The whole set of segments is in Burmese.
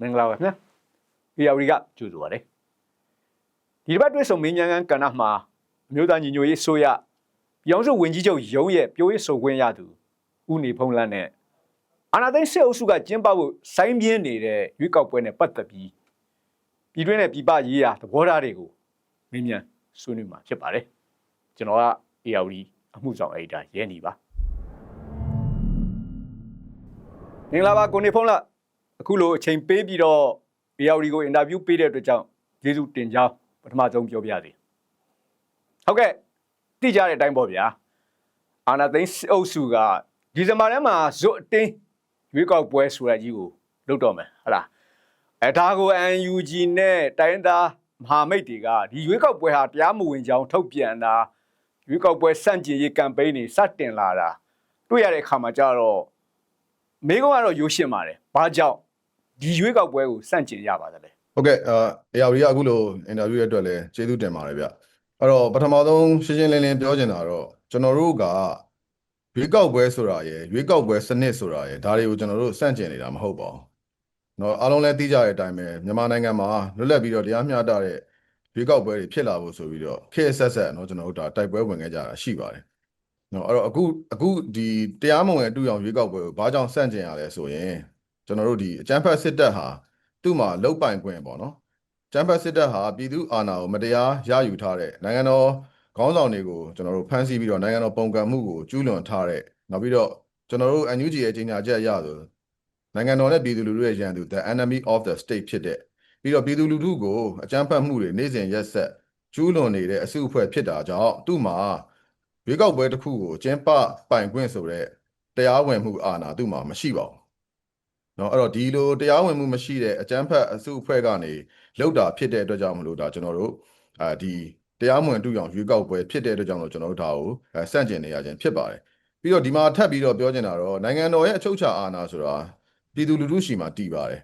မင်္ဂလာပါခင်ဗျာ။ဒီအဝရီကကြိုဆိုပါရစေ။ဒီတစ်ပတ်တွေ့ဆုံမင်းမြန်ကန်ကဏ္ဍမှာအမျိုးသားညီညွတ်ရေးဆိုရပြောင်းစုဝင်ကြီးချုပ်ရုံးရဲ့ပြောရေးဆိုခွင့်ရသူဦးနေဖုံးလန်းနဲ့အာနာသိန်းစစ်အုပ်စုကကျင်းပဖို့စိုင်းပြင်းနေတဲ့ရွေးကောက်ပွဲနဲ့ပတ်သက်ပြီးပြည်တွင်းနဲ့ပြည်ပရေးရာသဘောထားတွေကိုမင်းမြန်ဆွေးနွေးမှာဖြစ်ပါတယ်။ကျွန်တော်ကအေယာဝရီအမှုဆောင်အက်ဒါရဲနေပါမင်္ဂလာပါကိုနေဖုံးလန်း အခုလိုအချိန်ပေးပြီးတော့ ARD ကိုအင်တာဗျူးပေးတဲ့အတွက်ကြောင့်ကျေးဇူးတင်ကြောင်းပထမဆုံးပြောပြရစီဟုတ်ကဲ့သိကြတဲ့အတိုင်းပေါ့ဗျာအာနာသိန်းစစ်အုပ်စုကဒီဇင်ဘာထဲမှာဇွတ်အတင်းရွေးကောက်ပွဲဆိုရကြီးကိုလုပ်တော့မယ်ဟုတ်လားအဲဒါကို UNG နဲ့တိုင်းသားမဟာမိတ်တွေကဒီရွေးကောက်ပွဲဟာတရားမဝင်ကြောင်းထုတ်ပြန်တာရွေးကောက်ပွဲစန့်ကျင်ရေးကမ်ပိန်းတွေစတင်လာတာတွေ့ရတဲ့အခါမှာကျတော့မိကုန်းကတော့ရိုးရှင်းပါတယ်ဘာကြောင့် ဒီရွေးကောက်ပွဲကိုစန့်ကျင်ရပါသလဲ ဟုတ်ကဲ့အာအေယာဝီကအခုလိုအင်တာဗျူးရတဲ့အတွက်လည်းကျေးဇူးတင်ပါတယ်ဗျအဲ့တော့ပထမဆုံးရှင်းရှင်းလင်းလင်းပြောချင်တာတော့ကျွန်တော်တို့ကရွေးကောက်ပွဲဆိုတာရယ်ရွေးကောက်ပွဲစနစ်ဆိုတာရယ်ဒါတွေကိုကျွန်တော်တို့စန့်ကျင်နေတာမဟုတ်ပါဘူးเนาะအားလုံးလည်းသိကြတဲ့အတိုင်းပဲမြန်မာနိုင်ငံမှာလွတ်လပ်ပြီးတော့တရားမျှတတဲ့ရွေးကောက်ပွဲတွေဖြစ်လာဖို့ဆိုပြီးတော့ခေတ်အဆက်ဆက်เนาะကျွန်တော်တို့ဒါတိုက်ပွဲဝင်ခဲ့ကြတာရှိပါတယ်เนาะအဲ့တော့အခုအခုဒီတရားမဝင်အတူအောင်ရွေးကောက်ပွဲကိုဘာကြောင့်စန့်ကျင်ရလဲဆိုရင် ကျွန်တော်တို့ဒီအကြမ်းဖက်စစ်တပ်ဟာသူ့မှာလုတ်ပိုင်ခွင့်ပေါ့နော်ကျန်းဖက်စစ်တပ်ဟာပြည်သူအာဏာကိုမတရားရယူထားတဲ့နိုင်ငံတော်ခေါင်းဆောင်တွေကိုကျွန်တော်တို့ဖမ်းဆီးပြီးတော့နိုင်ငံတော်ပုံကံမှုကိုကျူးလွန်ထားတဲ့နောက်ပြီးတော့ကျွန်တော်တို့ NUG ရဲ့ကြီးညာချက်အရဆိုနိုင်ငံတော်နဲ့ပြည်သူလူထုရဲ့ရန်သူ the enemy of the state ဖြစ်တဲ့ပြီးတော့ပြည်သူလူထုကိုအကြမ်းဖက်မှုတွေနေ့စဉ်ရက်ဆက်ကျူးလွန်နေတဲ့အစုအဖွဲ့ဖြစ်တာကြောင့်သူ့မှာရွေးကောက်ပွဲတစ်ခုကိုကျင်းပပိုင်ခွင့်ဆိုတဲ့တရားဝင်မှုအာဏာသူ့မှာမရှိပါဘူး နော်အဲ့တော့ဒီလိုတရားဝင်မှုမရှိတဲ့အကြမ်းဖက်အစုအဖွဲ့ကနေလောက်တာဖြစ်တဲ့အတွက်ကြောင့်မလို့ဒါကျွန်တော်တို့အာဒီတရားမဝင်တူအောင်ရွေးကောက်ပွဲဖြစ်တဲ့အတွက်ကြောင့်လို့ကျွန်တော်တို့ဒါကိုစန့်ကျင်နေရခြင်းဖြစ်ပါတယ်ပြီးတော့ဒီမှာထပ်ပြီးတော့ပြောချင်တာတော့နိုင်ငံတော်ရဲ့အချုပ်အခြာအာဏာဆိုတာပြည်သူလူထုရှိမှတည်ပါတယ်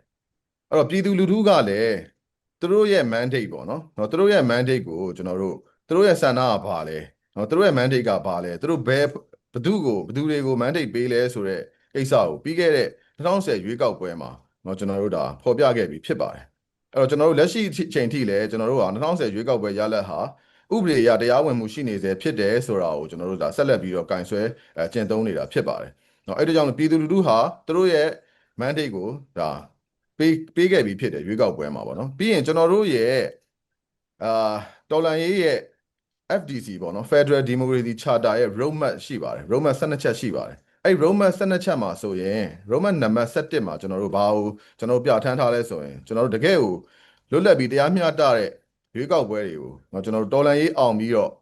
အဲ့တော့ပြည်သူလူထုကလည်းသူတို့ရဲ့ mandate ပေါ့နော်နော်သူတို့ရဲ့ mandate ကိုကျွန်တော်တို့သူတို့ရဲ့ဆန္ဒကဘာလဲနော်သူတို့ရဲ့ mandate ကဘာလဲသူတို့ဘယ်ဘသူကိုဘသူတွေကို mandate ပေးလဲဆိုတော့ကိစ္စကိုပြီးခဲ့တဲ့2010ရွေးကောက်ပွဲမှာတော့ကျွန်တော်တို့ဒါဖော်ပြခဲ့ပြီးဖြစ်ပါတယ်အဲ့တော့ကျွန်တော်တို့လက်ရှိအချိန်ထိလည်းကျွန်တော်တို့ဟာ2010ရွေးကောက်ပွဲရလဒ်ဟာဥပဒေအရတရားဝင်မှုရှိနေစေဖြစ်တယ်ဆိုတာကိုကျွန်တော်တို့ဒါဆက်လက်ပြီးတော့ကင်ဆွဲကျင့်သုံးနေတာဖြစ်ပါတယ်။နော်အဲ့ဒါကြောင့်ပြည်သူလူထုဟာသူတို့ရဲ့ mandate ကိုဒါပေးပေးခဲ့ပြီးဖြစ်တယ်ရွေးကောက်ပွဲမှာပေါ့နော်။ပြီးရင်ကျွန်တော်တို့ရဲ့အာတော်လန်ရေးရဲ့ FDC ပေါ့နော် Federal Democracy Charter ရဲ့ roadmap ရှိပါတယ် roadmap 12ချက်ရှိပါတယ်။ အဲ့ Roman 12ချက်မှာဆိုရင် Roman နံပါတ်17မှာကျွန်တော်တို့ဘာကိုကျွန်တော်ပြဋ္ဌာန်းထားလဲဆိုရင်ကျွန်တော်တို့တကယ်ကိုလွတ်လပ်ပြီးတရားမျှတတဲ့ရွေးကောက်ပွဲတွေကိုကျွန်တော်တို့တော်လှန်ရေးအောင်ပြီးတော့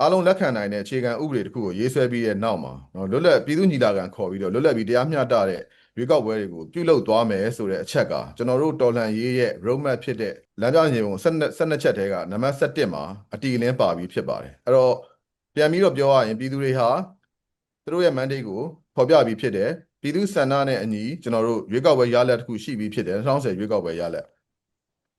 အားလုံးလက်ခံနိုင်တဲ့အခြေခံဥပဒေတစ်ခုကိုရေးဆွဲပြီးတဲ့နောက်မှာနော်လွတ်လပ်ပြည်သူညီလာခံခေါ်ပြီးတော့လွတ်လပ်ပြီးတရားမျှတတဲ့ရွေးကောက်ပွဲတွေကိုပြုလုပ်သွားမယ်ဆိုတဲ့အချက်ကကျွန်တော်တို့တော်လှန်ရေးရဲ့ roadmap ဖြစ်တဲ့လမ်းကြောင်းညီပုံ12ချက်တဲကနံပါတ်17မှာအတီလင်းပါပြီးဖြစ်ပါတယ်အဲ့တော့ပြန်ပြီးတော့ပြောရရင်ပြည်သူတွေဟာ သူတို့ရဲ့ mandate ကိုဖော်ပြပြီးဖြစ်တယ်ပြည်သူစန္ဒနဲ့အညီကျွန်တော်တို့ရွေးကောက်ပွဲရလဒ်တစ်ခုရှိပြီးဖြစ်တယ်2010ရွေးကောက်ပွဲရလဒ်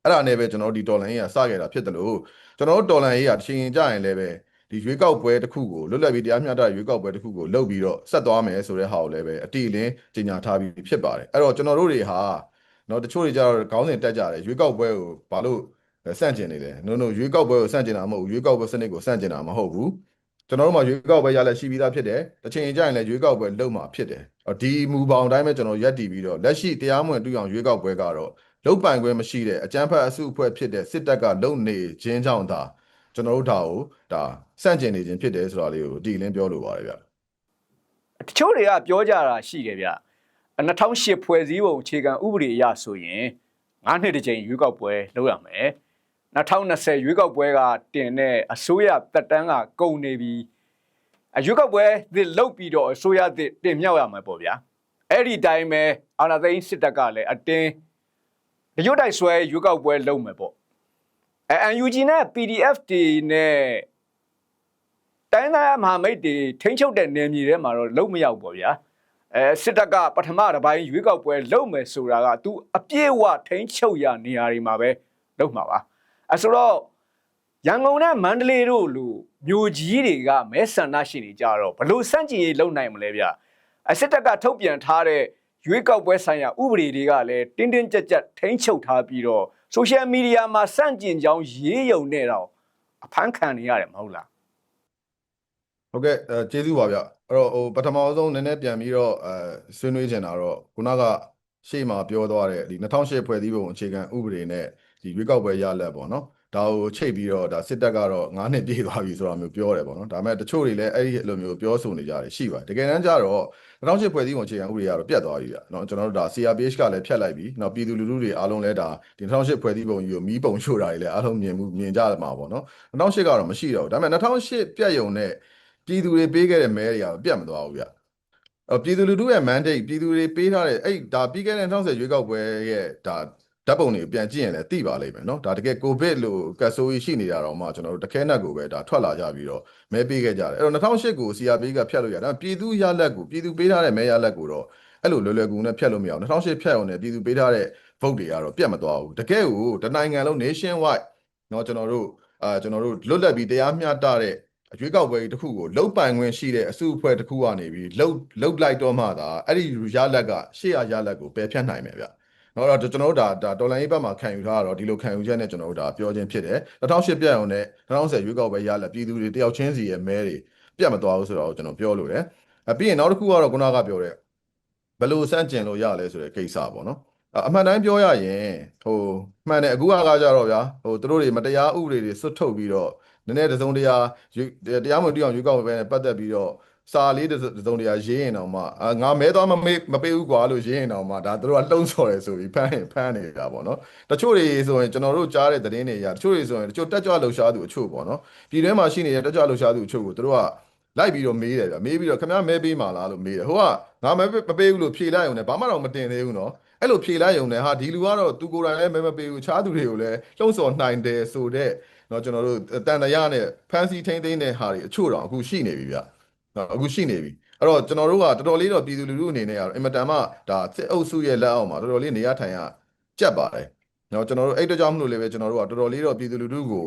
အဲ့ဒါနဲ့ပဲကျွန်တော်တို့ဒီတော်လှန်ရေးကစခဲ့တာဖြစ်တယ်လို့ကျွန်တော်တို့တော်လှန်ရေးကတစ်ချိန်ကြရင်လည်းပဲဒီရွေးကောက်ပွဲတစ်ခုကိုလွတ်လပ်ပြီးတရားမျှတတဲ့ရွေးကောက်ပွဲတစ်ခုကိုလုပ်ပြီးတော့ဆက်သွားမယ်ဆိုတဲ့ဟာကိုလည်းပဲအတီလင်းကြီးညာထားပြီးဖြစ်ပါတယ်အဲ့တော့ကျွန်တော်တို့တွေဟာနော်တချို့တွေကြတော့ခေါင်းစဉ်တက်ကြတယ်ရွေးကောက်ပွဲကိုဘာလို့စန့်ကျင်နေလဲနို့နို့ရွေးကောက်ပွဲကိုစန့်ကျင်တာမဟုတ်ဘူးရွေးကောက်ပွဲစနစ်ကိုစန့်ကျင်တာမဟုတ်ဘူး ကျွန်တော်တို့မှာရွေးကောက်ပွဲရလက်ရှိပြီးသားဖြစ်တယ်တစ်ချိန်ကြရင်လည်းရွေးကောက်ပွဲလုပ်မှာဖြစ်တယ်အော်ဒီမူပေါင်းတိုင်းပဲကျွန်တော်ရက်တည်ပြီးတော့လက်ရှိတရားမဝင်တူအောင်ရွေးကောက်ပွဲကတော့လုတ်ပိုင်ခွင့်မရှိတဲ့အကြမ်းဖက်အစုအဖွဲ့ဖြစ်တဲ့စစ်တပ်ကလုံနေခြင်းကြောင့်ဒါကျွန်တော်တို့ဒါကိုဒါစန့်ကျင်နေခြင်းဖြစ်တယ်ဆိုတာလေးကိုဒီလင်းပြောလိုပါတယ်ဗျတချို့တွေကပြောကြတာရှိတယ်ဗျ2008ဖွဲ့စည်းပုံအခြေခံဥပဒေအရဆိုရင်9နှစ်တစ်ကြိမ်ရွေးကောက်ပွဲလုပ်ရမယ် 2020ရွေးကောက်ပွဲကတင်တဲ့အစိုးရတက်တန်းကကုန်နေပြီအရွေးကောက်ပွဲသစ်လုပ်ပြီးတော့အစိုးရသစ်တင်မြှောက်ရမှာပေါ့ဗျာအဲ့ဒီတိုင်းပဲအာဏာသိမ်းစစ်တပ်ကလည်းအတင်းရုပ်တိုက်ဆွဲရွေးကောက်ပွဲလုပ်မယ်ပေါ့အဲ UNG နဲ့ PDF တွေနဲ့တိုင်းသားမဟာမိတ်တွေထိန်းချုပ်တဲ့နယ်မြေထဲမှာတော့လုံးမရောက်ပေါ့ဗျာအဲစစ်တပ်ကပထမတစ်ပိုင်းရွေးကောက်ပွဲလုံးမယ်ဆိုတာက तू အပြည့်အဝထိန်းချုပ်ရနေရာတွေမှာပဲလုံးမှာပါ အဲဆိုတော့ရန်ကုန်နဲ့မန္တလေးတို့လူမြို့ကြီးတွေကမဲဆန္ဒရှင်တွေကြတော့ဘလို့စန့်ကျင်ရေးလုံနိုင်မလဲဗျအစစ်တပ်ကထုတ်ပြန်ထားတဲ့ရွေးကောက်ပွဲဆိုင်ရာဥပဒေတွေကလည်းတင်းတင်းကြပ်ကြပ်ထိန်းချုပ်ထားပြီးတော့ဆိုရှယ်မီဒီယာမှာစန့်ကျင်ကြောင်းရေးယုံနေတော့အဖမ်းခံနေရတယ်မဟုတ်လားဟုတ်ကဲ့အဲကျေးဇူးပါဗျအဲ့တော့ဟိုပထမဆုံးနည်းနည်းပြန်ပြီးတော့အဲဆွေးနွေးချင်တာတော့ခုနကရှေ့မှာပြောသွားတဲ့ဒီ2008ဖွဲ့စည်းပုံအခြေခံဥပဒေနဲ့ ဒီရွေးကောက်ပွဲရလဒ်ပေါ့နော်ဒါကိုချိတ်ပြီးတော့ဒါစစ်တပ်ကတော့9နှစ်ပြည့်သွားပြီဆိုတာမျိုးပြောတယ်ပေါ့နော်ဒါပေမဲ့တချို့တွေလည်းအဲ့ဒီလိုမျိုးပြောဆိုနေကြတယ်ရှိပါတယ်တကယ်တမ်းကျတော့2008ဖွဲ့စည်းပုံအခြေခံဥပဒေကတော့ပြတ်သွားပြီဗျာနော်ကျွန်တော်တို့ဒါ CRPH ကလည်းဖြတ်လိုက်ပြီနော်ပြည်သူလူထုတွေအားလုံးလည်းဒါဒီ2008ဖွဲ့စည်းပုံကြီးကိုမီးပုံရှို့တာတွေလည်းအားလုံးမြင်မှုမြင်ကြမှာပေါ့နော်2008ကတော့မရှိတော့ဘူးဒါပေမဲ့2008ပြတ်ယုံနဲ့ပြည်သူတွေပေးခဲ့တဲ့မဲတွေကတော့ပြတ်မသွားဘူးဗျာအပြည်သူလူထုရဲ့ mandate ပြည်သူတွေပေးထားတဲ့အဲ့ဒါပြီးခဲ့တဲ့2010ရွေးကောက်ပွဲရဲ့ဒါ ဓာတ်ပုံတွေကိုပြန်ကြည့်ရင်လည်းသိပါလိမ့်မယ်เนาะဒါတကယ်ကိုဗစ်လို့ကတ်ဆိုးကြီးရှိနေတာတော့မှကျွန်တော်တို့တခဲနက်ကိုပဲဒါထွက်လာကြပြီးတော့မဲပေးခဲ့ကြတယ်အဲ့တော့2008ကို CRP ကဖြတ်လို့ရတယ်ဒါပေမဲ့ပြည်သူရလက်ကိုပြည်သူပေးထားတဲ့မဲရလက်ကိုတော့အဲ့လိုလွယ်လွယ်ကူကူနဲ့ဖြတ်လို့မရအောင်2008ဖြတ်အောင်လည်းပြည်သူပေးထားတဲ့ vote တွေကတော့ပြတ်မသွားဘူးတကယ်ကိုတနိုင်ငံလုံး nation wide เนาะကျွန်တော်တို့အာကျွန်တော်တို့လွတ်လပ်ပြီးတရားမျှတတဲ့ အကျွေးကောက်ပွဲကြီးတစ်ခုကိုလုတ်ပိုင်ခွင့်ရှိတဲ့အစုအဖွဲ့တစ်ခုကနေပြီးလုတ်လုတ်လိုက်တော့မှသာအဲ့ဒီရလက်ကရှေ့ရရလက်ကိုပယ်ဖြတ်နိုင်မယ်ဗျ။ နော်အဲ့တော့ကျွန်တော်တို့ဒါဒါတော်လိုင်းရေးဘက်မှာခံယူထားတော့ဒီလိုခံယူချက်နဲ့ကျွန်တော်တို့ဒါပြောခြင်းဖြစ်တယ်။2008ပြတ်အောင်နဲ့2010ရွေးကောက်ပွဲရလက်ပြည်သူတွေတယောက်ချင်းစီရဲ့မဲတွေပြတ်မသွားဘူးဆိုတော့ကျွန်တော်ပြောလို့တယ်။အပြီးရင်နောက်တစ်ခုကတော့ခုနကပြောတဲ့ဘယ်လိုစန့်ကျင်လို့ရလဲဆိုတဲ့ကိစ္စပေါ့နော်။အအမှန်တိုင်းပြောရရင်ဟိုမှန်တယ်အခုကကကြတော့ဗျာဟိုသူတို့တွေမတရားဥပဒေတွေစွတ်ထုတ်ပြီးတော့နည်းနည်းတစ်စုံတရာရွေးတရားမဝင်တရားရွေးကောက်ပွဲနဲ့ပတ်သက်ပြီးတော့ စာလေးတစ်စုံတစ်စုံတရာရေးရင်တော့မှအာငါမဲသွားမမေးမပေးဘူးကွာလို့ရေးရင်တော့မှဒါတို့ကလှုံ့ဆော်တယ်ဆိုပြီးဖမ်းရင်ဖမ်းနေတာပေါ့နော်တချို့တွေဆိုရင်ကျွန်တော်တို့ကြားတဲ့သတင်းတွေအရတချို့တွေဆိုရင်တချို့တက်ကြွလှုပ်ရှားသူအချို့ပေါ့နော်ပြည်တွင်းမှာရှိနေတဲ့တက်ကြွလှုပ်ရှားသူအချို့ကိုတို့ကလိုက်ပြီးတော့မေးတယ်ဗျမေးပြီးတော့ခင်ဗျားမဲပေးမှာလားလို့မေးတယ်ဟိုကငါမဲမပေးဘူးလို့ဖြေလိုက်ရုံနဲ့ဘာမှတော့မတင်သေးဘူးနော်အဲ့လိုဖြေလိုက်ရုံနဲ့ဟာဒီလူကတော့သူကိုယ်တိုင်လည်းမဲမပေးဘူးခြားသူတွေကိုလည်းလှုံ့ဆော်နိုင်တယ်ဆိုတဲ့ เนาะကျွန်တော်တို့တန်တရာနဲ့ဖန်စီထိန်းသိမ်းတဲ့ဟာတွေအချို့တော့အခုရှိနေပြီဗျเนาะ အခုရှိနေပြီအဲ့တော့ကျွန်တော်တို့ကတော်တော်လေးတော့ပြည်သူလူထုအနေနဲ့ကအင်မတန်မှဒါစစ်အုပ်စုရဲ့လက်အောက်မှာတော်တော်လေးနေရထိုင်ရကြက်ပါတယ်နော်ကျွန်တော်တို့အဲ့တကြောင့်မလို့လည်းပဲကျွန်တော်တို့ကတော်တော်လေးတော့ပြည်သူလူထုကို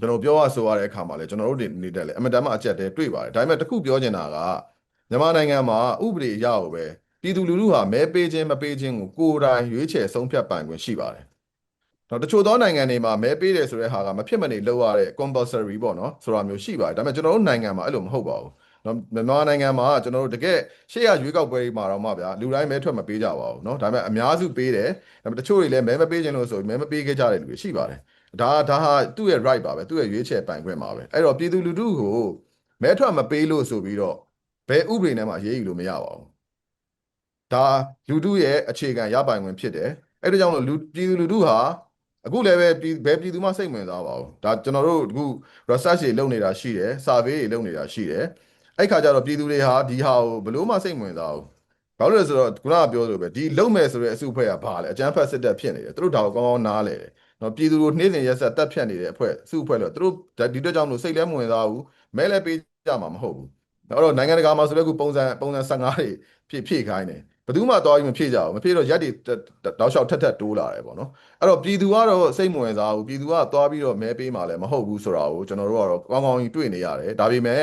ကျွန်တော်ပြောရဆိုရတဲ့အခါမှာလည်းကျွန်တော်တို့နေတက်လေအင်မတန်မှအကြက်တဲတွေ့ပါတယ်ဒါပေမဲ့တခုပြောချင်တာကမြန်မာနိုင်ငံမှာဥပဒေအရကိုပဲပြည်သူလူထုဟာမဲပေးခြင်းမပေးခြင်းကိုကိုယ်တိုင်ရွေးချယ်ဆုံးဖြတ်ပိုင်ခွင့်ရှိပါတယ်နော်တချို့သောနိုင်ငံတွေမှာမဲပေးတယ်ဆိုတဲ့ဟာကမဖြစ်မနေလုပ်ရတဲ့ compulsory ပေါ့နော်ဆိုတာမျိုးရှိပါတယ်ဒါပေမဲ့ကျွန်တော်တို့နိုင်ငံမှာအဲ့လိုမဟုတ်ပါဘူး เนาะမြန်မာနိုင်ငံမှာကျွန်တော်တို့တကယ်ရှေ့ရရွေးကောက်ပွဲမှာတော့မှဗျာလူတိုင်းမဲထွက်မပေးကြပါဘူးเนาะဒါပေမဲ့အများစုပေးတယ်ဒါပေမဲ့တချို့တွေလည်းမဲမပေးခြင်းလို့ဆိုပြီးမဲမပေးခဲ့ကြတဲ့လူတွေရှိပါတယ်ဒါဒါဟာသူ့ရဲ့ right ပါပဲသူ့ရဲ့ရွေးချယ်ပိုင်ခွင့်ပါပဲအဲ့တော့ပြည်သူလူထုကိုမဲထွက်မပေးလို့ဆိုပြီးတော့ဘယ်ဥပဒေနဲ့မှအရေးယူလို့မရပါဘူးဒါလူထုရဲ့အခြေခံရပိုင်ခွင့်ဖြစ်တယ်အဲ့ဒါကြောင့်လို့လူပြည်သူလူထုဟာ အခုလည်းပဲပြည်ဘယ်ပြည်သူမှစိတ်ဝင်စားပါဘူးဒါကျွန်တော်တို့အခု research တွေလုပ်နေတာရှိတယ် survey တွေလုပ်နေတာရှိတယ် အဲ့ခါကျတော့ပြည်သူတွေဟာဒီဟာကိုဘယ်လို့မှစိတ်ဝင်စားဘူးဘာလို့လဲဆိုတော့ခုနကပြောသလိုပဲဒီလုံမဲ့ဆိုတဲ့အစုအဖွဲ့ကဘာလဲအကြမ်းဖက်စစ်တပ်ဖြစ်နေတယ်သူတို့ဒါကိုကောင်းကောင်းနားလဲတယ်နော်ပြည်သူတို့နှိမ့်စင်ရက်ဆက်တက်ဖြတ်နေတဲ့အဖွဲ့အစုအဖွဲ့လို့သူတို့ဒီအတွက်ကြောင့်မလို့စိတ်လဲမဝင်စားဘူးမဲလဲပေးကြမှာမဟုတ်ဘူးအဲ့တော့နိုင်ငံတကာမှာဆိုလည်းအခုပုံစံပုံစံ15တွေဖြည့်ဖြည့်ခိုင်းတယ်ဘယ်သူမှသွားပြီးမဖြည့်ကြဘူးမဖြည့်တော့ရက်တွေတောက်လျှောက်ထက်ထက်တိုးလာတယ်ပေါ့နော်အဲ့တော့ပြည်သူကတော့စိတ်မဝင်စားဘူးပြည်သူကသွားပြီးတော့မဲပေးမှလည်းမဟုတ်ဘူးဆိုတာကိုကျွန်တော်တို့ကတော့ကောင်းကောင်းကြီးတွေ့နေရတယ်ဒါပေမဲ့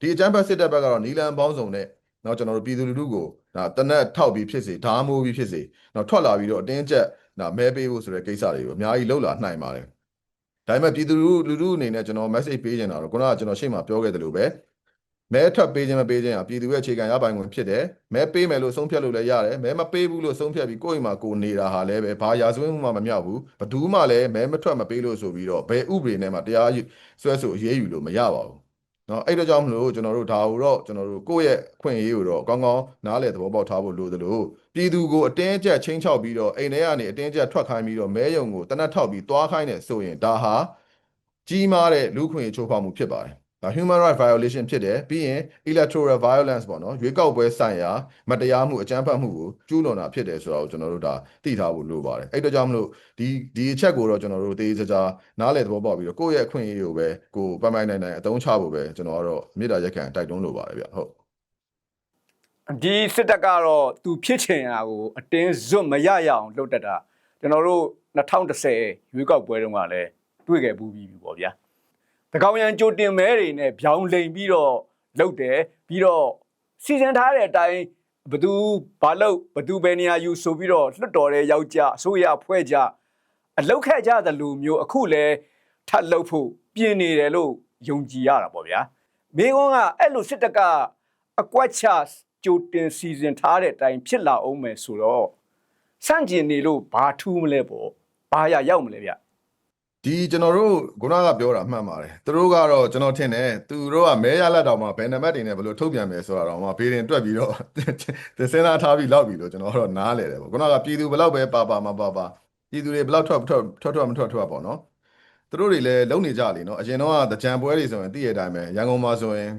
ဒီအကြမ်းဖက်စစ်တပ်ဘက်ကတော့နီလန်ပေါင်းစုံနဲ့နော်ကျွန်တော်တို့ပြည်သူလူထုကိုဒါတနက်ထောက်ပြီးဖြစ်စေဓာမိုးပြီးဖြစ်စေနော်ထွက်လာပြီးတော့အတင်းကျပ်ဒါမဲပေးဖို့ဆိုတဲ့ကိစ္စတွေကိုအများကြီးလှုပ်လာနိုင်ပါတယ်ဒါပေမဲ့ပြည်သူလူလူထုအနေနဲ့ကျွန်တော် message ပေးနေတာတော့ခုနကကျွန်တော်ရှေ့မှာပြောခဲ့သလိုပဲမဲထပ်ပေးခြင်းမပေးခြင်းဟာပြည်သူရဲ့အခြေခံရပိုင်ခွင့်ဖြစ်တယ်မဲပေးမယ်လို့ဆုံးဖြတ်လို့လည်းရတယ်မဲမပေးဘူးလို့ဆုံးဖြတ်ပြီးကိုယ့်အိမ်မှာကိုယ်နေတာဟာလည်းပဲဘာရာဇဝင်းမှုမှမမြောက်ဘူးဘသူမှလည်းမဲမထွက်မပေးလို့ဆိုပြီးတော့ဘယ်ဥပဒေနဲ့မှတရားစွဲဆိုအရေးယူလို့မရပါဘူး နော်အဲ့တော့ကြောင့်မလို့ကျွန်တော်တို့ဒါကိုတော့ကျွန်တော်တို့ကိုယ့်ရဲ့အခွင့်အရေးကိုတော့ကောင်းကောင်းနားလည်သဘောပေါက်ထားဖို့လိုသလိုပြည်သူကိုအတင်းအကျပ်ချင်းချောက်ပြီးတော့အိမ်ထဲကနေအတင်းအကျပ်ထွက်ခိုင်းပြီးတော့မဲယုံကိုတနတ်ထောက်ပြီးသွားခိုင်းတယ်ဆိုရင်ဒါဟာကြီးမားတဲ့လူခွင့်ချိုးဖောက်မှုဖြစ်ပါတယ် ဒါ human right violation ဖြစ်တယ်ပြီးရင် electoral violence ပေါ့နော်ရွေးကောက်ပွဲဆိုင်ရာမတရားမှုအကြမ်းဖက်မှုကိုကျူးလွန်တာဖြစ်တယ်ဆိုတော့ကျွန်တော်တို့ဒါသိထားဖို့လိုပါတယ်အဲ့တော့ကြောင့်မလို့ဒီဒီအချက်ကိုတော့ကျွန်တော်တို့တေးစကြနားလည်သဘောပေါက်ပြီးတော့ကိုယ့်ရဲ့အခွင့်အရေးကိုပဲကိုပိုင်ပိုင်နိုင်နိုင်အသုံးချဖို့ပဲကျွန်တော်ကတော့မေတ္တာရက်ခံတိုက်တွန်းလိုပါတယ်ဗျဟုတ်ဒီစစ်တပ်ကတော့သူဖြစ်ချင်တာကိုအတင်းဇွတ်မရရအောင်လုပ်တတ်တာကျွန်တော်တို့2010ရွေးကောက်ပွဲတုန်းကလည်းတွေ့ခဲ့ပူးပြီးပြီပေါ့ဗျာ တကောင်ရန်ကြိုတင်မဲတွေနဲ့ဗျောင်းလိန်ပြီးတော့လုပ်တယ်ပြီးတော့စီစဉ်ထားတဲ့အတိုင်းဘသူဘာလို့ဘသူပဲနေရာယူဆိုပြီးတော့လွတ်တော်တဲ့ယောက်ျားအစိုးရအဖွဲ့ကြအလောက်ခက်ကြတဲ့လူမျိုးအခုလဲထပ်လုပ်ဖို့ပြင်နေတယ်လို့ယုံကြည်ရတာပေါ့ဗျာမိကုန်းကအဲ့လိုစစ်တပ်ကအကွက်ချကြိုတင်စီစဉ်ထားတဲ့အတိုင်းဖြစ်လာအောင်မယ်ဆိုတော့စန့်ကျင်နေလို့ဘာထူးမလဲပေါ့ဘာရရောက်မလဲဗျ ဒီကျွန်တော်တို့ခုနကပြောတာမှန်ပါတယ်သူတို့ကတော့ကျွန်တော်ထင်တယ်သူတို့ကမဲရလက်တောင်မှဘယ်နံပါတ်တွေနဲ့ဘယ်လိုထုတ်ပြန်မယ်ဆိုတာတော့မှဘေးရင်တွက်ပြီးတော့သင်စင်းသားထားပြီးလောက်ပြီးလို့ကျွန်တော်ကတော့နားလဲတယ်ပေါ့ခုနကပြည်သူဘယ်လောက်ပဲပါပါမပါပါပြည်သူတွေဘယ်လောက်ထွက်ထွက်ထွက်ထွက်မထွက်ထွက်ပေါ့နော်သူတို့တွေလည်းလုံနေကြလေနော်အရင်တော့ကတကြံပွဲတွေဆိုရင်တည့်ရတဲ့အတိုင်းပဲရန်ကုန်မှာဆိုရင်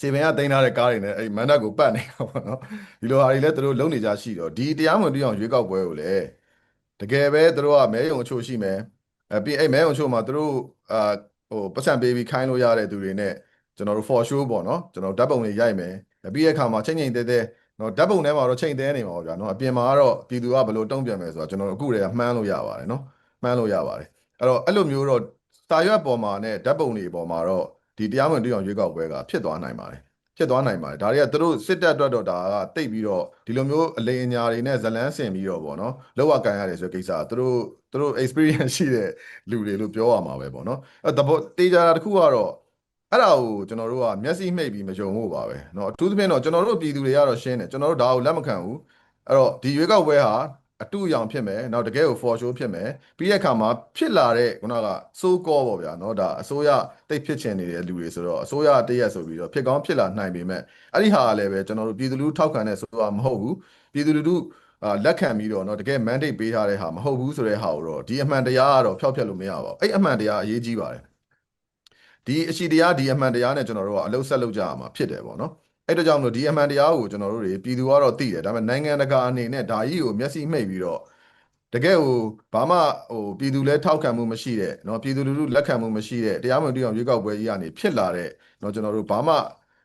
စီပင်ကတင်ထားတဲ့ကားတွေနဲ့အဲ့မန္တကိုပတ်နေတာပေါ့နော်ဒီလိုဟာတွေလည်းသူတို့လုံနေကြရှိတော့ဒီတရားမဝင်တွေ့အောင်ရွေးကောက်ပွဲကိုလည်းတကယ်ပဲသူတို့ကမဲယုံအချို့ရှိမယ် အဲပြီးအဲ့မဲအောင်ချို့မှာသူတို့အာဟိုပတ်စံပေးပြီးခိုင်းလို့ရတဲ့သူတွေနဲ့ကျွန်တော်တို့ for show ပေါ့နော်ကျွန်တော်ဓာတ်ပုံတွေရိုက်မယ်အဲပြီးတဲ့အခါမှာချိန်ချိန်တဲတဲနော်ဓာတ်ပုံထဲမှာတော့ချိန်တဲနေမှာပေါ့ဗျာနော်အပြင်မှာကတော့ပြည်သူကဘယ်လိုတုံ့ပြန်မယ်ဆိုတာကျွန်တော်တို့အခုတည်းကမှန်းလို့ရပါတယ်နော်မှန်းလို့ရပါတယ်အဲ့တော့အဲ့လိုမျိုးတော့တာရွက်ပေါ်မှာနဲ့ဓာတ်ပုံတွေပေါ်မှာတော့ဒီတရားမဝင်တွေ့အောင်ရွေးကောက်ပွဲကဖြစ်သွားနိုင်ပါတယ် ဖြစ်သွားနိုင်ပါတယ်ဒါတွေကသူတို့စစ်တပ်အတွက်တော့ဒါကတိတ်ပြီးတော့ဒီလိုမျိုးအလိအညာတွေနဲ့ဇလန်းဆင်ပြီးတော့ပေါ့နော်လောက်ရကန်ရတယ်ဆိုတဲ့ကိစ္စကသူတို့သူတို့ experience ရှိတဲ့ လူတွေလို့ပြောရမှာပဲပေါ့နော်အဲတဘောတေးကြတာတစ်ခုကတော့အဲ့ဒါကိုကျွန်တော်တို့ကမျက်စိမှိတ်ပြီးမယုံဖို့ပါပဲเนาะအထူးသဖြင့်တော့ကျွန်တော်တို့ပြည်သူတွေကတော့ရှင်းတယ်ကျွန်တော်တို့ဒါကိုလက်မခံဘူးအဲ့တော့ဒီရွေးကောက်ပွဲဟာ အတူအယောင်ဖြစ်မယ်နောက်တကယ်ကို for show ဖြစ်မယ်ပြီးတဲ့အခါမှာဖြစ်လာတဲ့ခုနက so call ပေါ့ဗျာเนาะဒါအစိုးရတိတ်ဖြစ်ချင်နေတဲ့လူတွေဆိုတော့အစိုးရတရက်ဆိုပြီးတော့ဖြစ်ကောင်းဖြစ်လာနိုင်ပေမဲ့အဲ့ဒီဟာကလည်းပဲကျွန်တော်တို့ပြည်သူလူထုထောက်ခံတဲ့ဆိုတာမဟုတ်ဘူးပြည်သူလူထု အာလက်ခံပြီးတော့เนาะတကယ် mandate ပေးထားတဲ့ဟာမဟုတ်ဘူးဆိုတဲ့ဟာကိုတော့ဒီအမှန်တရားကတော့ဖျောက်ဖျက်လို့မရပါဘူးအဲ့အမှန်တရားအရေးကြီးပါတယ်ဒီအရှိတရားဒီအမှန်တရားနဲ့ကျွန်တော်တို့ကအလုပ်ဆက်လုပ်ကြရမှာဖြစ်တယ်ပေါ့နော် အဲ့တော့ကြောင့်မလို့ဒီအမှန်တရားကိုကျွန်တော်တို့တွေပြည်သူကတော့သိတယ်ဒါပေမဲ့နိုင်ငံတကာအနေနဲ့ဒါကြီးကိုမျက်စိမှိတ်ပြီးတော့တကယ်ကိုဘာမှဟိုပြည်သူလည်းထောက်ခံမှုမရှိတဲ့เนาะပြည်သူလူထုလက်ခံမှုမရှိတဲ့တရားမဝင်တရားရွေးကောက်ပွဲကြီးကနေဖြစ်လာတဲ့เนาะကျွန်တော်တို့ဘာမှ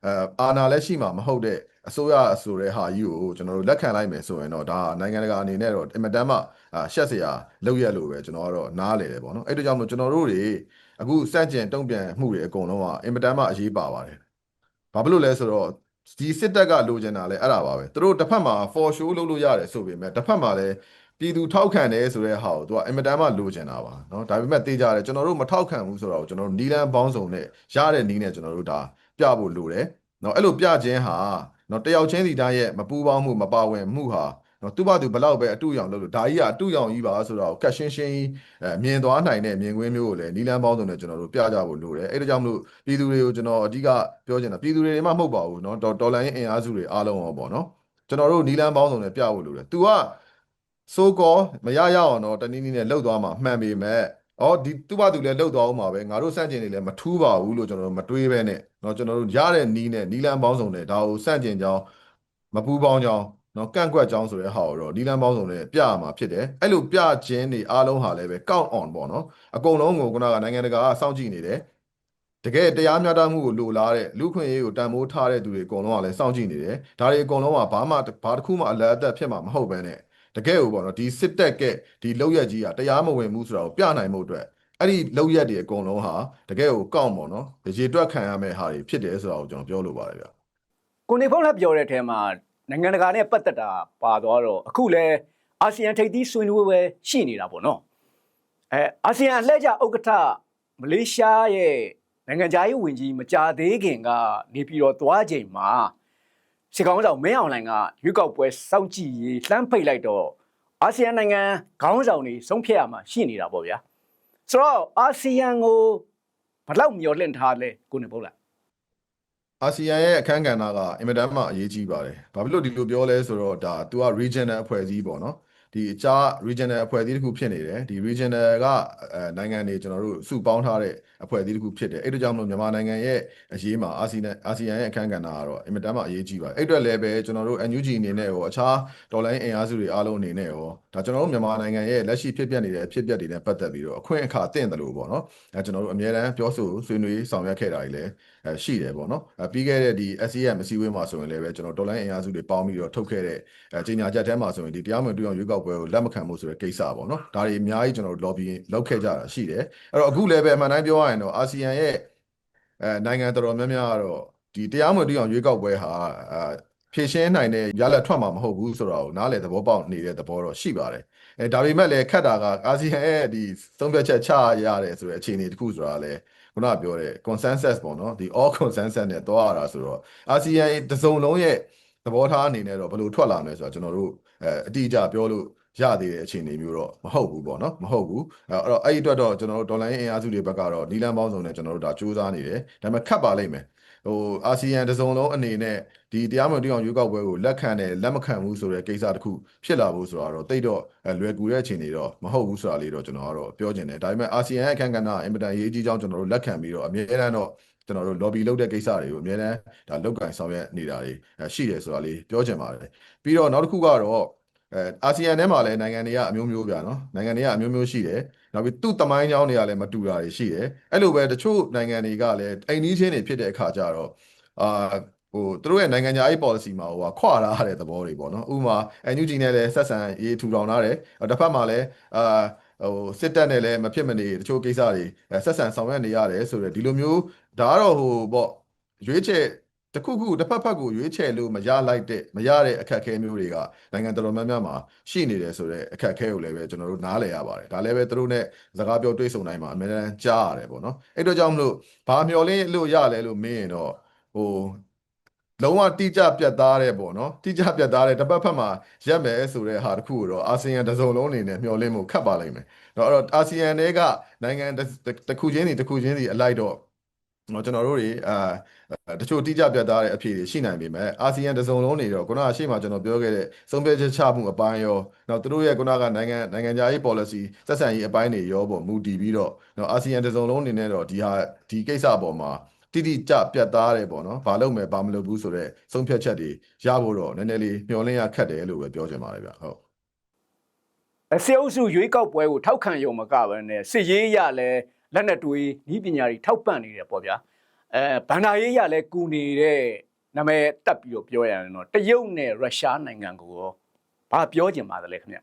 အဲအာဏာလည်းရှိမှာမဟုတ်တဲ့အစိုးရဆိုတဲ့ဟာကြီးကိုကျွန်တော်တို့လက်ခံလိုက်မယ်ဆိုရင်တော့ဒါနိုင်ငံတကာအနေနဲ့တော့အင်မတန်မှအာရှက်စရာလောက်ရက်လို့ပဲကျွန်တော်ကတော့နားလေတယ်ပေါ့နော်အဲ့ဒါကြောင့်မလို့ကျွန်တော်တို့တွေအခုစန့်ကျင်တုံ့ပြန်မှုတွေအကုန်လုံးကအင်မတန်မှအရေးပါပါတယ်ဘာဖြစ်လို့လဲဆိုတော့ ဒီစစ်တပ်ကလိုချင်တာလဲအဲ့ဒါပါပဲသူတို့တစ်ဖက်မှာ for show လုပ်လို့ရတယ်ဆိုပေမဲ့တစ်ဖက်မှာလည်းပြည်သူထောက်ခံတယ်ဆိုတဲ့ဟာကိုသူကအင်မတန်မှလိုချင်တာပါเนาะဒါပေမဲ့တေးကြတယ်ကျွန်တော်တို့မထောက်ခံဘူးဆိုတော့ကျွန်တော်တို့နီလန်ပေါင်းစုံနဲ့ရတဲ့နီးနဲ့ကျွန်တော်တို့ဒါပြဖို့လိုတယ်เนาะအဲ့လိုပြခြင်းဟာเนาะတယောက်ချင်းစီတိုင်းရဲ့မပူးပေါင်းမှုမပါဝင်မှုဟာ เนาะသူ့ဘာသူဘလောက်ပဲအတူရောင်လုပ်လို့ဒါကြီးကအတူရောင်ကြီးပါဆိုတော့ကတ်ရှင်းရှင်းကြီးအဲမြင်သွားနိုင်တဲ့မြင်ကွင်းမျိုးကိုလည်းနီလန်ပေါင်းစုံနဲ့ကျွန်တော်တို့ပြကြဖို့လိုတယ်အဲ့ဒါကြောင့်မလို့ပြည်သူတွေကိုကျွန်တော်အဓိကပြောချင်တာပြည်သူတွေမှမဟုတ်ပါဘူးเนาะတော်တော်လိုင်းအင်အားစုတွေအားလုံးရောပေါ့เนาะကျွန်တော်တို့နီလန်ပေါင်းစုံနဲ့ပြဖို့လိုတယ် तू က ဆိုကောမရရအောင်တော့တနည်းနည်းနဲ့လှုပ်သွားမှာမှန်ပေမဲ့အော်ဒီသူ့ဘာသူလည်းလှုပ်သွားအောင်ပါပဲငါတို့စန့်ကျင်နေလည်းမထူးပါဘူးလို့ကျွန်တော်တို့မတွေးပဲနဲ့เนาะကျွန်တော်တို့ရတဲ့နီးနဲ့နီလန်ပေါင်းစုံနဲ့ဒါကိုစန့်ကျင်ကြောင်းမပူးပေါင်းကြောင်း နော်ကန့်ကွက်ကြောင်းဆိုတဲ့ဟာကိုတော့နီလန်းပေါင်းစုံနဲ့ပြရမှာဖြစ်တယ်အဲ့လိုပြခြင်းနေအားလုံးဟာလည်းပဲ count on ပေါ့နော်အကုန်လုံးကိုခုနကနိုင်ငံတကာကစောင့်ကြည့်နေတယ်တကယ်တရားမျှတမှုကိုလိုလားတဲ့လူခွင့်ရေးကိုတန်ဖိုးထားတဲ့သူတွေအကုန်လုံးကလည်းစောင့်ကြည့်နေတယ်ဒါတွေအကုန်လုံးကဘာမှဘာတစ်ခုမှအလတ်အသက်ဖြစ်မှာမဟုတ်ဘဲနဲ့တကယ်ကိုပေါ့နော်ဒီစစ်တပ်ကဒီလောက်ရက်ကြီးကတရားမဝင်ဘူးဆိုတာကိုပြနိုင်မှုအတွက်အဲ့ဒီလောက်ရက်တွေအကုန်လုံးဟာတကယ်ကိုကောက်ပေါ့နော်ရေတွက်ခံရမယ့်ဟာတွေဖြစ်တယ်ဆိုတာကိုကျွန်တော်ပြောလိုပါတယ်ဗျကိုနေဖုန်းလည်းပြောတဲ့အထဲမှာ နိုင်ငံတကာနဲ့ပတ်သက်တာပါသွားတော့အခုလဲအာဆီယံထိပ်သီးဆွေးနွေးပွဲရှိနေတာပေါ့နော်အဲအာဆီယံအလှည့်ကျဥက္ကဋ္ဌမလေးရှားရဲ့နိုင်ငံခြားရေးဝန်ကြီးမကြာသေးခင်ကနေပြီးတော့သွားချိန်မှာစစ်ကောင်ဆောင်မင်းအောင်လှိုင်ကရွေးကောက်ပွဲစောင့်ကြည့်ရေးလှမ်းဖိတ်လိုက်တော့အာဆီယံနိုင်ငံခေါင်းဆောင်တွေဆုံးဖြတ်ရမှာရှိနေတာပေါ့ဗျာဆိုတော့အာဆီယံကိုဘယ်လောက်မျှော်လင့်ထားလဲကိုနေဖုန်းလား အာဆီယံရဲ့အခန်းကဏ္ဍကအင်မတန်မှအရေးကြီးပါတယ်။ဘာဖြစ်လို့ဒီလိုပြောလဲဆိုတော့ဒါ तू က regional အဖွဲ့အစည်းပေါ့နော်။ ဒီအခြား regional အဖွဲ့အစည်းတစ်ခုဖြစ်နေတယ်။ဒီ regional ကအဲနိုင်ငံတွေကျွန်တော်တို့စုပေါင်းထားတဲ့အဖွဲ့အစည်းတစ်ခုဖြစ်တယ်။အဲ့ဒါကြောင့်မလို့မြန်မာနိုင်ငံရဲ့အရေးမှာအာဆီယံအာဆီယံရဲ့အခန်းကဏ္ဍကတော့အင်မတန်မှအရေးကြီးပါတယ်။အဲ့အတွက်လည်းပဲကျွန်တော်တို့ NUG အနေနဲ့ရောအခြားဒေါ်လာအင်အားစုတွေအားလုံးအနေနဲ့ရောဒါကျွန်တော်တို့မြန်မာနိုင်ငံရဲ့လက်ရှိဖြစ်ပျက်နေတဲ့ဖြစ်ပျက်တွေနဲ့ပတ်သက်ပြီးတော့အခွင့်အခါတင့်တယ်လို့ပေါ့နော်။အဲကျွန်တော်တို့အများအားပြောဆိုဆွေးနွေးဆောင်ရွက်ခဲ့တာတွေလည်းအဲရှိတယ်ပေါ့နော်။အဲပြီးခဲ့တဲ့ဒီ SCM အစည်းအဝေးမှာဆိုရင်လည်းပဲကျွန်တော်ဒေါ်လာအင်အားစုတွေပေါင်းပြီးတော့ထုတ်ခဲ့တဲ့အဲကြေညာချက်ထဲမှာဆိုရင်ဒီတရားမဝင်တွေ့အောင်ရွေးကောက်ပွဲကိုလက်မခံမှုဆိုတဲ့ကိစ္စပေါ့နော်။ဒါတွေအများကြီးကျွန်တော်တို့ lobby လုပ်ခဲ့ကြတာရှိတယ်။အဲ့တော့အခုလည်းပဲအမှန်တိုင်းပြောရရင်တော့အာဆီယံရဲ့အဲနိုင်ငံတော်တော်များများကတော့ဒီတရားမဝင်တွေ့အောင်ရွေးကောက်ပွဲဟာအဲဖြည့်ရှင်းနိုင်တဲ့ရလဒ်ထွက်မှာမဟုတ်ဘူးဆိုတော့နားလေသဘောပေါက်နေတဲ့သဘောတော့ရှိပါတယ်အဲဒါပေမဲ့လည်းခက်တာကအာဆီယံရဲ့ဒီသုံးဖြတ်ချက်ချရတယ်ဆိုတဲ့အခြေအနေတစ်ခုဆိုတာလည်းခုနကပြောတဲ့ consensus ပေါ့နော်ဒီ all consensus နဲ့တွားရတာဆိုတော့အာဆီယံတစ်စုံလုံးရဲ့သဘောထားအနေနဲ့တော့ဘယ်လိုထွက်လာမလဲဆိုတော့ကျွန်တော်တို့ အဲအတိအကျပြောလို့ရသေးတဲ့အခြေအနေမျိုးတော့မဟုတ်ဘူးပေါ့နော်မဟုတ်ဘူးအဲ့တော့အဲ့ဒီအတွက်တော့ကျွန်တော်တို့ဒေါ်လာရင်းအင်အားစုတွေဘက်ကတော့နီလန်ပေါင်းစုံနဲ့ကျွန်တော်တို့ဒါစူးစမ်းနေတယ်ဒါပေမဲ့ခတ်ပါလိမ့်မယ်ဟိုအာဆီယံတစ်စုံလုံးအနေနဲ့ဒီတရားမဝင်တရားရွေးကောက်ပွဲကိုလက်ခံတယ်လက်မခံဘူးဆိုတဲ့ကိစ္စတစ်ခုဖြစ်လာဖို့ဆိုတော့တိတ်တော့အဲလွယ်ကူတဲ့အခြေအနေတော့မဟုတ်ဘူးဆိုတာလေးတော့ကျွန်တော်ကတော့ပြောချင်တယ်ဒါပေမဲ့အာဆီယံရဲ့အခမ်းကဏ္ဍအင်မတန်ရေးကြီးကြောင်းကျွန်တော်တို့လက်ခံပြီးတော့အမြဲတမ်းတော့ ကျွန်တော်တို့ lobby လုပ်တဲ့ကိစ္စတွေကိုအများတန်းဒါလောက်ကင်ဆောင်ရွက်နေတာတွေအဲရှိတယ်ဆိုတာလေးပြောချင်ပါတယ်ပြီးတော့နောက်တစ်ခုကတော့အဲအာဆီယံထဲမှာလည်းနိုင်ငံတွေကအမျိုးမျိုးပြာနော်နိုင်ငံတွေကအမျိုးမျိုးရှိတယ်နောက်ပြီးသူ့တမိုင်းကြောင်းတွေကလည်းမတူတာတွေရှိတယ်အဲ့လိုပဲတချို့နိုင်ငံတွေကလည်းအိမ်နီးချင်းတွေဖြစ်တဲ့အခါကျတော့အာဟိုသူတို့ရဲ့နိုင်ငံခြားရေး policy မှာဟိုခွာထားတဲ့သဘောတွေပေါ့နော်ဥပမာ NUG နဲ့လည်းဆက်ဆံရေးထူထောင်ထားတယ်တစ်ဖက်မှာလည်းအာ ဟိုစစ်တပ်နဲ့လည်းမဖြစ်မနေတချို့ကိစ္စတွေဆက်ဆံဆောင်ရွက်နေရတယ်ဆိုတော့ဒီလိုမျိုးဒါကတော့ဟိုပေါ့ရွေးချယ်တစ်ခုခုတစ်ဖက်ဖက်ကိုရွေးချယ်လို့မရလိုက်တဲ့မရတဲ့အခက်အခဲမျိုးတွေကနိုင်ငံတော်တော်များများမှာရှိနေတယ်ဆိုတော့အခက်အခဲကိုလည်းပဲကျွန်တော်တို့နားလည်ရပါတယ်ဒါလည်းပဲသူတို့ ਨੇ စကားပြောတွေ့ဆုံတိုင်းမှာအများအားကြားရတယ်ပေါ့နော်အဲ့တော့ကြောင့်မလို့ဘာမျှော်လင့်လို့ရလဲလို့မေးရင်တော့ဟို လုံးဝတိကျပြတ်သားတဲ့ပေါ့နော်တိကျပြတ်သားတဲ့တစ်ပတ်ဖက်မှာရက်မယ်ဆိုတဲ့ဟာတစ်ခုကိုတော့အာဆီယံတစ်စုံလုံးအနေနဲ့မျှော်လင့်မှုခတ်ပါလိမ့်မယ်တော့အဲ့တော့အာဆီယံတွေကနိုင်ငံတစ်ခုချင်းစီတစ်ခုချင်းစီအလိုက်တော့တော့ကျွန်တော်တို့တွေအာတချို့တိကျပြတ်သားတဲ့အဖြေတွေရှိနိုင်ပေမဲ့အာဆီယံတစုံလုံးနေတော့ခုနကရှေ့မှာကျွန်တော်ပြောခဲ့တဲ့ဆုံးဖြတ်ချက်ချမှုအပိုင်းရောနောက်သူတို့ရဲ့ခုနကနိုင်ငံနိုင်ငံခြားရေး policy ဆက်ဆံရေးအပိုင်းတွေရောပေါ့မူတည်ပြီးတော့နော်အာဆီယံတစုံလုံးအနေနဲ့တော့ဒီဟာဒီကိစ္စအပေါ်မှာ တိတိကျပြတ်သားတယ်ပေါ့နော်ဘာလုပ်မယ်ဘာမလုပ်ဘူးဆိုတော့ဆုံးဖြတ်ချက်တွေရဖို့တော့နည်းနည်းလေးမျှော်လင့်ရခက်တယ်လို့ပဲပြောချင်ပါတယ်ဗျဟုတ်အစေအုပ်စုရွေးကောက်ပွဲကိုထောက်ခံရုံမကဘဲနဲ့စစ်ရေးရလဲလက်နက်တွေဤပညာတွေထောက်ပံ့နေတယ်ပေါ့ဗျာအဲဗန္ဒာရေးရလဲကူနေတဲ့နာမည်တက်ပြီးတော့ပြောရရင်တော့တရုတ်နဲ့ရုရှားနိုင်ငံကိုရောဘာပြောချင်ပါသလဲခင်ဗျ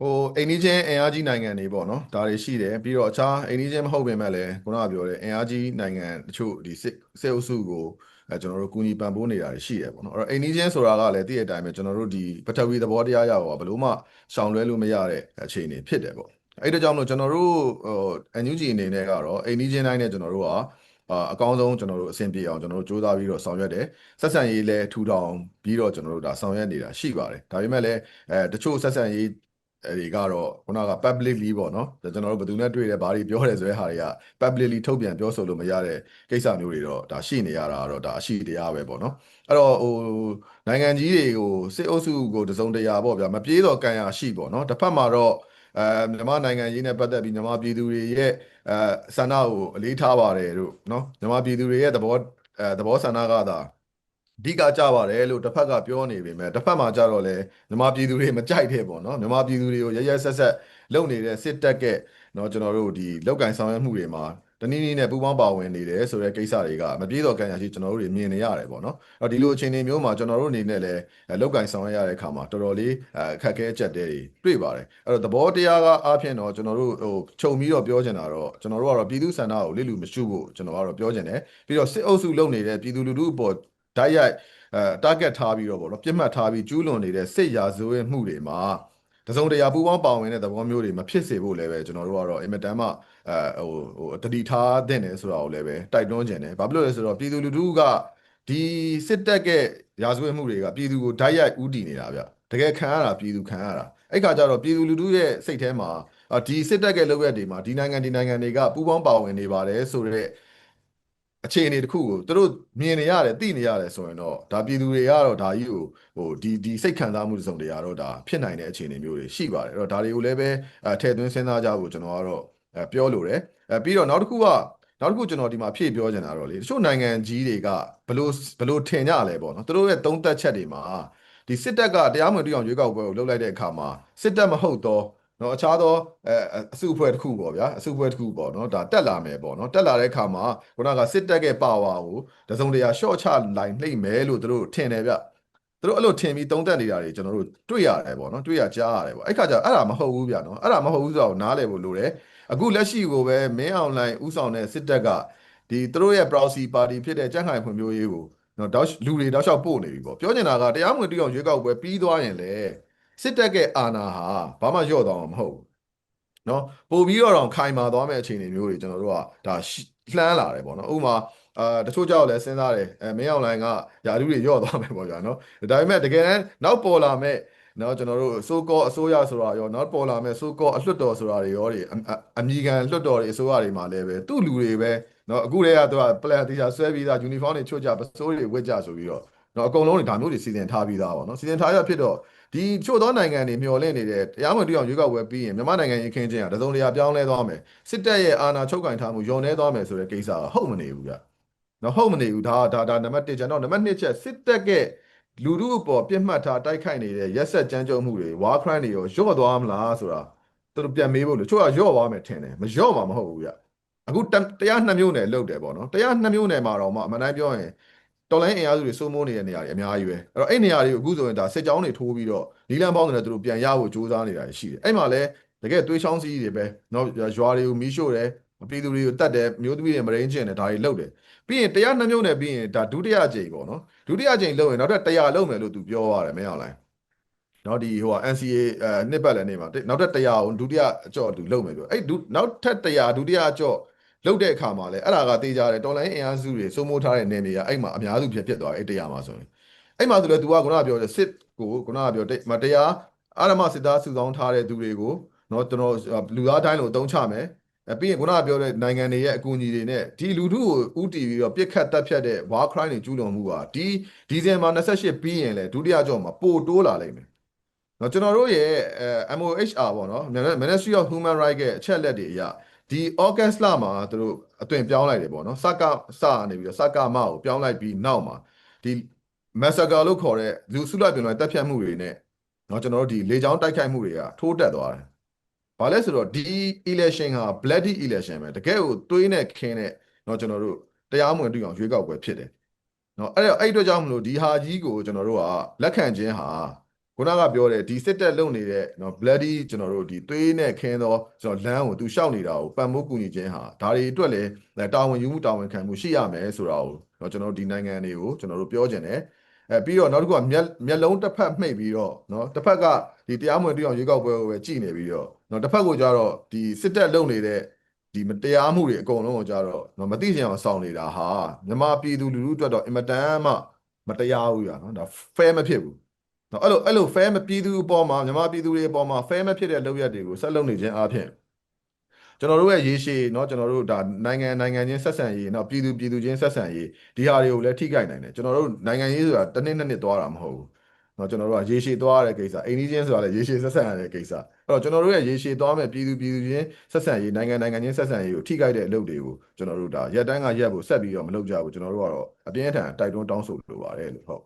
ဟိုအိန္ဒိချင်းအင်အားကြီးနိုင်ငံတွေပေါ့နော်ဒါတွေရှိတယ်ပြီးတော့အခြားအိန္ဒိချင်းမဟုတ်ပေမဲ့လည်းခုနကပြောတဲ့အင်အားကြီးနိုင်ငံတချို့ဒီစစ်စစ်အုပ်စုကိုအဲကျွန်တော်တို့ကူညီပံ့ပိုးနေတာတွေရှိတယ်ပေါ့နော်အဲ့တော့အိန္ဒိချင်းဆိုတာကလည်းတည့်တဲ့အတိုင်းပဲကျွန်တော်တို့ဒီပထဝီသဘောတရားရပါဘယ်လို့မှရှောင်လွဲလို့မရတဲ့အခြေအနေဖြစ်တယ်ပေါ့အဲ့ဒါကြောင့်မလို့ကျွန်တော်တို့ဟို NUG အနေနဲ့ကတော့အိန္ဒိချင်းတိုင်းနဲ့ကျွန်တော်တို့ကအာအကောင်းဆုံးကျွန်တော်တို့အဆင်ပြေအောင်ကျွန်တော်တို့စူးစမ်းပြီးတော့ဆောင်ရွက်တယ်ဆက်ဆံရေးလည်းထူထောင်ပြီးတော့ကျွန်တော်တို့ဒါဆောင်ရွက်နေတာရှိပါတယ်ဒါပေမဲ့လည်းအဲတချို့ဆက်ဆံရေး အဲဒီကတော့ခုနက publicly ပေါ့နော်ကျွန်တော်တို့ဘယ်သူနဲ့တွေ့တယ်ဘာတွေပြောတယ်ဆိုတဲ့ဟာတွေက publicly ထုတ်ပြန်ပြောဆိုလို့မရတဲ့ကိစ္စမျိုးတွေတော့ဒါရှိနေရတာတော့ဒါအရှိတရားပဲပေါ့နော်အဲ့တော့ဟိုနိုင်ငံကြီးတွေကိုစစ်အုပ်စုကိုတစုံတရာပေါ့ဗျာမပြေးတော့ကံရရှိပေါ့နော်တစ်ဖက်မှာတော့အဲမြန်မာနိုင်ငံရေးနဲ့ပတ်သက်ပြီးမြန်မာပြည်သူတွေရဲ့အဲဆန္ဒကိုအလေးထားပါတယ်တို့နော်မြန်မာပြည်သူတွေရဲ့သဘောအဲသဘောဆန္ဒကသာအ ဓိကကြပါတယ်လို့တစ်ဖက်ကပြောနေပေမဲ့တစ်ဖက်မှာကြတော့လေမြန်မာပြည်သူတွေမကြိုက်တဲ့ပေါ့နော်မြန်မာပြည်သူတွေကိုရရဆက်ဆက်လုပ်နေတဲ့စစ်တပ်ကเนาะကျွန်တော်တို့ဒီလောက်ကင်ဆောင်ရွက်မှုတွေမှာတနည်းနည်းနဲ့ပူးပေါင်းပါဝင်နေတယ်ဆိုတဲ့ကိစ္စတွေကမပြေတော့ကံရရှိကျွန်တော်တို့တွေမြင်နေရတယ်ပေါ့နော်အဲ့တော့ဒီလိုအခြေအနေမျိုးမှာကျွန်တော်တို့အနေနဲ့လည်းလောက်ကင်ဆောင်ရွက်ရတဲ့အခါမှာတော်တော်လေးအခက်အခဲအကျက်တဲတွေတွေ့ပါတယ်အဲ့တော့သဘောတရားကအားဖြင့်တော့ကျွန်တော်တို့ဟိုခြုံပြီးတော့ပြောချင်တာတော့ကျွန်တော်တို့ကတော့ပြည်သူစန္ဒကိုလိလူမရှိဖို့ကျွန်တော်ကတော့ပြောချင်တယ်ပြီးတော့စစ်အုပ်စုလုပ်နေတဲ့ပြည်သူလူထုအပေါ် ဓာတ်ရိုက်အဲ target ထားပြီးတော့ပေါ့နော်ပြစ်မှတ်ထားပြီးကျူးလွန်နေတဲ့စစ်ရာဇဝတ်မှုတွေမှာတစုံတရာပူးပေါင်းပါဝင်တဲ့သဘောမျိုးတွေမဖြစ်စေဖို့လည်းပဲကျွန်တော်တို့ကတော့အင်မတန်မှအဲဟိုဟိုတတိထားတဲ့တယ်ဆိုတာကိုလည်းပဲတိုက်တွန်းခြင်းတယ်ဘာဖြစ်လို့လဲဆိုတော့ပြည်သူလူထုကဒီစစ်တပ်ကရာဇဝတ်မှုတွေကပြည်သူကိုဓာတ်ရိုက်ဥတီနေတာဗျတကယ်ခံရတာပြည်သူခံရတာအဲ့ခါကျတော့ပြည်သူလူထုရဲ့စိတ်ထဲမှာဒီစစ်တပ်ကလုပ်ရက်တွေမှာဒီနိုင်ငံဒီနိုင်ငံတွေကပူးပေါင်းပါဝင်နေပါတယ်ဆိုတော့ အခြေအနေတစ်ခုကိုသူတို့မြင်နေရတယ်သိနေရတယ်ဆိုရင်တော့ဒါပြည်သူတွေကတော့ဒါကြီးကိုဟိုဒီဒီစိတ်ခံစားမှုတစ်စုံတရာတော့ဒါဖြစ်နိုင်တဲ့အခြေအနေမျိုးတွေရှိပါတယ်အဲ့တော့ဒါတွေကိုလည်းပဲအဲထည့်သွင်းစဉ်းစားကြဖို့ကျွန်တော်ကတော့အဲပြောလိုတယ်အဲပြီးတော့နောက်တစ်ခုကနောက်တစ်ခုကျွန်တော်ဒီမှာဖြည့်ပြောချင်တာတော့လေတချို့နိုင်ငံကြီးတွေကဘလို့ဘလို့ထင်ကြလဲပေါ့နော်သူတို့ရဲ့သုံးသက်ချက်တွေမှာဒီစစ်တပ်ကတရားမဝင်တရားရွေးကောက်ပွဲကိုလုပ်လိုက်တဲ့အခါမှာစစ်တပ်မဟုတ်တော့ နော်အခြားသောအဲအစုအဖွဲ့တစ်ခုပေါ့ဗျာအစုအဖွဲ့တစ်ခုပေါ့နော်ဒါတက်လာမယ်ပေါ့နော်တက်လာတဲ့အခါမှာခုနကစစ်တပ်ရဲ့ပါဝါကိုတစုံတရာရှော့ချလိုက်နှိမ့်မယ်လို့သူတို့ထင်တယ်ဗျသူတို့အဲ့လိုထင်ပြီးတုံးတက်နေတာတွေကျွန်တော်တို့တွေ့ရတယ်ပေါ့နော်တွေ့ရကြားရတယ်ပေါ့အဲ့ခါကျအဲ့ဒါမဟုတ်ဘူးဗျာနော်အဲ့ဒါမဟုတ်ဘူးဆိုတော့နားလည်ဖို့လိုတယ်အခုလက်ရှိကိုပဲမင်းအောင်လှိုင်ဥဆောင်တဲ့စစ်တပ်ကဒီသူတို့ရဲ့ proxy party ဖြစ်တဲ့ကြံ့ခိုင်ဖွံ့ဖြိုးရေးကိုနော်တောက်လူတွေတောက်လျှောက်ပို့နေပြီပေါ့ပြောချင်တာကတရားမဝင်တူအောင်ရွေးကောက်ပွဲပြီးသွားရင်လေ စစ်တပ်ကအာဏာဟာဘာမှလျော့သွားမှာမဟုတ်ဘူးနော်ပို့ပြီးတော့တောင်ခိုင်မာသွားမယ့်အခြေအနေမျိုးတွေကျွန်တော်တို့ကဒါရှိလှမ်းလာတယ်ပေါ့နော်ဥပမာအာတချို့ကြောက်လည်းစဉ်းစားတယ်အဲမင်းအောင်လိုင်းကယာလူတွေလျော့သွားမယ်ပေါ့ဗျာနော်ဒါပေမဲ့တကယ်တမ်းနောက်ပေါ်လာမဲ့နော်ကျွန်တော်တို့အစိုးကောအစိုးရဆိုတာရောနောက်ပေါ်လာမဲ့စိုးကောအလွတ်တော်ဆိုတာတွေရောတွေအအအမိခံလွတ်တော်တွေအစိုးရတွေမှာလည်းပဲသူ့လူတွေပဲနော်အခုတည်းကသူကပလက်တီချာဆွဲပြီးသားယူနီဖောင်းတွေချွတ်ကြပစိုးတွေဝတ်ကြဆိုပြီးတော့နော်အကုန်လုံးတွေဒါမျိုးတွေစီစဉ်ထားပြီးသားပေါ့နော်စီစဉ်ထားရဖြစ်တော့ ဒီချို့သောနိုင်ငံတွေမျှော်လင့်နေတဲ့တရားမဝင်တူအောင်ရွေးကောက်ပွဲပြီးရင်မြန်မာနိုင်ငံရေးခင်းချင်းကတစုံတရာပြောင်းလဲသွားမယ်စစ်တပ်ရဲ့အာဏာချုပ်ကင်ထားမှုယုံနေသွားမယ်ဆိုတဲ့ကိစ္စကဟုတ်မနေဘူးဗျနော်ဟုတ်မနေဘူးဒါဒါဒါနံပါတ်1ကျွန်တော်နံပါတ်2ချက်စစ်တပ်ကလူထုအပေါ်ပြစ်မှတ်ထားတိုက်ခိုက်နေတဲ့ရက်ဆက်ကြမ်းကြုတ်မှုတွေ war crime တွေရောရော့သွားမလားဆိုတာသူတို့ပြန်မေးဖို့လို့ချို့ကရော့သွားမယ်ထင်တယ်မရော့မှာမဟုတ်ဘူးဗျအခုတတရားနှစ်မျိုးနယ်လုတ်တယ်ပေါ့နော်တရားနှစ်မျိုးနယ်မှာတော့မှအမှန်တိုင်းပြောရင် တော်လိုင်းအင်အားစုတွေစိုးမိုးနေတဲ့နေရာတွေအများကြီးပဲအဲ့တော့အဲ့နေရာတွေကိုအခုဆိုရင်ဒါစစ်ကြောင်းတွေထိုးပြီးတော့နီလန်ပေါင်းတွေနဲ့သူတို့ပြန်ရဖို့ကြိုးစားနေတာရှိတယ်အဲ့မှာလဲတကယ်သွေးချောင်းစည်းတွေပဲနော်ရွာတွေကိုမီးရှို့တယ်ပြည်သူတွေကိုတတ်တယ်မျိုးသမီးတွေမရင်းကျင်တယ်ဒါတွေလုတ်တယ်ပြီးရင်တရားနှစ်မျိုးနယ်ပြီးရင်ဒါဒုတိယအကြိမ်ပေါ့နော်ဒုတိယအကြိမ်လုတ်ရင်နောက်ထပ်100လုတ်မယ်လို့သူပြောရတယ်မင်းအောင်လိုင်းနော်ဒီဟိုဟာ NCA အဲနှစ်ပတ်လည်းနေမှာတစ်နောက်ထပ်100ကိုဒုတိယအကြော့သူလုပ်မယ်ပြောအဲ့ဒုနောက်ထပ်100ဒုတိယအကြော့ လုပ်တဲ့အခါမှာလည်းအဲ့ဒါကတေးကြတယ်တော်လိုင်းအင်အားစုတွေစိုးမိုးထားတဲ့နေနေကအဲ့မှာအများစုဖြစ်ဖြစ်သွားတယ်အဲ့100မှာဆိုရင်အဲ့မှာဆိုလည်း तू ကခုနကပြောတယ်စစ်ကိုခုနကပြောတဲ့မတရားအာရမစစ်သားစုဆောင်းထားတဲ့သူတွေကိုနော်ကျွန်တော်လူသားတိုင်းလို့အသုံးချမယ်အဲပြီးရင်ခုနကပြောတဲ့နိုင်ငံတွေရဲ့အကူအညီတွေနဲ့ဒီလူထုကိုဥတီပြီးတော့ပြစ်ခတ်တပ်ဖြတ်တဲ့ war crime တွေကျူးလွန်မှုကဒီဒီဇင်ဘာ28ပြီးရင်လေဒုတိယကြော့မှာပိုတိုးလာလိမ့်မယ်နော်ကျွန်တော်တို့ရဲ့အဲ MOHR ပေါ့နော် Ministry of Human Rights ရဲ့အချက်လက်တွေအရ ဒီ August လမှာသူတို့အသွင်ပြောင်းလိုက်တယ်ပေါ့နော်စကစနေပြီးတော့စကမကိုပြောင်းလိုက်ပြီးနောက်မှာဒီ massacre လို့ခေါ်တဲ့လူစုလိုက်ပြင်လိုက်တပ်ဖြတ်မှုတွေနဲ့နော်ကျွန်တော်တို့ဒီလေကြောင်းတိုက်ခိုက်မှုတွေကထိုးတက်သွားတယ်။ဘာလဲဆိုတော့ဒီ election ဟာ bloody election ပဲတကယ်ကိုတွေးနဲ့ခင်းနဲ့နော်ကျွန်တော်တို့တရားမဝင်တူအောင်ရွေးကောက်ပွဲဖြစ်တယ်။နော်အဲ့တော့အဲ့အတွက်ကြောင့်မလို့ဒီဟာကြီးကိုကျွန်တော်တို့ကလက်ခံခြင်းဟာ ခုနကပြောတဲ့ဒီစစ်တပ်လုံနေတဲ့နော် bloody ကျွန်တော်တို့ဒီသွေးနဲ့ခင်းသောကျွန်တော်လမ်းကိုသူရှောက်နေတာကိုပတ်မိုးကူညီခြင်းဟာဒါတွေအတွက်လည်းတာဝန်ယူမှုတာဝန်ခံမှုရှိရမယ်ဆိုတာကိုနော်ကျွန်တော်တို့ဒီနိုင်ငံတွေကိုကျွန်တော်တို့ပြောကြတယ်အဲပြီးတော့နောက်တစ်ခုကမျက်မျက်လုံးတစ်ဖက်မှိတ်ပြီးတော့နော်တစ်ဖက်ကဒီတရားမဝင်တရားရွေးကောက်ပွဲကိုပဲကြည်နေပြီးတော့နော်တစ်ဖက်ကိုကြတော့ဒီစစ်တပ်လုံနေတဲ့ဒီမတရားမှုတွေအကုန်လုံးကိုကြတော့နော်မသိချင်အောင်ဆောင်နေတာဟာမြန်မာပြည်သူလူထုအတွက်တော့အင်မတန်မှမတရားဘူးရနော်ဒါ fair မဖြစ်ဘူး နော်အဲ့လိုအဲ့လို fair မပြည်သူအပေါ်မှာမြန်မာပြည်သူတွေအပေါ်မှာ fair မဖြစ်တဲ့လုပ်ရက်တွေကိုဆက်လုပ်နေခြင်းအပြင်ကျွန်တော်တို့ရဲ့ရေရှည်เนาะကျွန်တော်တို့ဒါနိုင်ငံနိုင်ငံချင်းဆက်ဆံရေးเนาะပြည်သူပြည်သူချင်းဆက်ဆံရေးဒီဟာတွေကိုလည်းထိခိုက်နိုင်တယ်ကျွန်တော်တို့နိုင်ငံရေးဆိုတာတစ်နှစ်နှစ်နှစ်သွားတာမဟုတ်ဘူးเนาะကျွန်တော်တို့ကရေရှည်သွားရတဲ့ကိစ္စအိမ်ကြီးချင်းဆိုတာလည်းရေရှည်ဆက်ဆံရတဲ့ကိစ္စအဲ့တော့ကျွန်တော်တို့ရဲ့ရေရှည်သွားမဲ့ပြည်သူပြည်သူချင်းဆက်ဆံရေးနိုင်ငံနိုင်ငံချင်းဆက်ဆံရေးကိုထိခိုက်တဲ့အလုပ်တွေကိုကျွန်တော်တို့ဒါရက်တန်းကရက်ဖို့ဆက်ပြီးတော့မလုပ်ကြဘူးကျွန်တော်တို့ကတော့အပြင်းအထန်တိုက်တွန်းတောင်းဆိုလိုပါတယ်လို့ဟုတ်